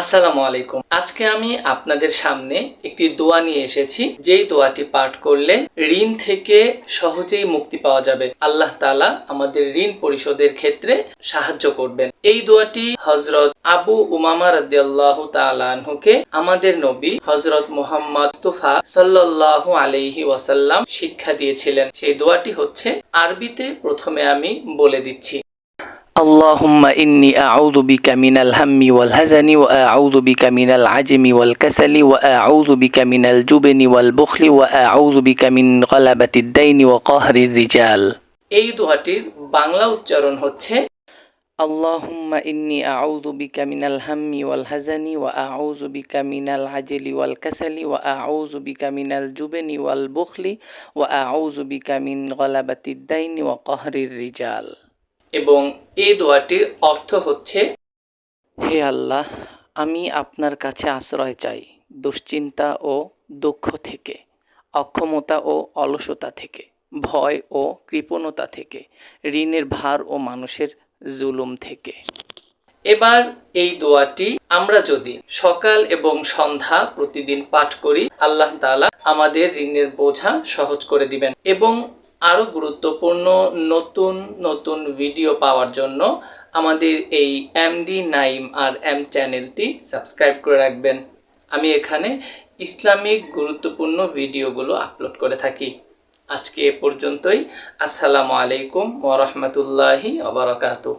আসসালামু আলাইকুম। আজকে আমি আপনাদের সামনে একটি দোয়া নিয়ে এসেছি। যেই দোয়াটি পাঠ করলে ঋণ থেকে সহজেই মুক্তি পাওয়া যাবে। আল্লাহ তালা আমাদের ঋণ পরিশোধের ক্ষেত্রে সাহায্য করবেন। এই দোয়াটি হজরত আবু উমামা রাদিয়াল্লাহু তাআলা আনহুকে আমাদের নবী হজরত মুহাম্মদ মুস্তাফা সাল্লাল্লাহু আলাইহি ওয়াসাল্লাম শিক্ষা দিয়েছিলেন। সেই দোয়াটি হচ্ছে, আরবিতে প্রথমে আমি বলে দিচ্ছি। اللهم إني أعوذ بك من الهم والهزن وأعوذ بك من العجم والكسل وأعوذ بك من الجبن والبخل وأعوذ بك من غلبة الدين وقهر الرجال এই দোয়াটির বাংলা উচ্চারণ হচ্ছে اللهم إني أعوذ بك من الهم والهزن وأعوذ بك من العجل والكسل وأعوذ بك من الجبن والبخل وأعوذ بك من غلبة الدين وقهر الرجال এবং এই দোয়াটির অর্থ হচ্ছে হে আল্লাহ আমি আপনার কাছে আশ্রয় চাই দুশ্চিন্তা ও দুঃখ থেকে অক্ষমতা ও অলসতা থেকে ভয় ও কৃপণতা থেকে ঋণের ভার ও মানুষের জুলুম থেকে। এবার এই দোয়াটি আমরা যদি সকাল এবং সন্ধ্যা প্রতিদিন পাঠ করি আল্লাহ তাআলা আমাদের ঋণের বোঝা সহজ করে দিবেন এবং আরও গুরুত্বপূর্ণ নতুন নতুন ভিডিও পাওয়ার জন্য আমাদের এই M D Naim R M চ্যানেলটি সাবস্ক্রাইব করে রাখবেন। আমি এখানে ইসলামিক গুরুত্বপূর্ণ ভিডিওগুলো আপলোড করে থাকি। আজকে এ পর্যন্তই। আসসালামু আলাইকুম ওরহমতুল্লাহি ওবরাকাতুহ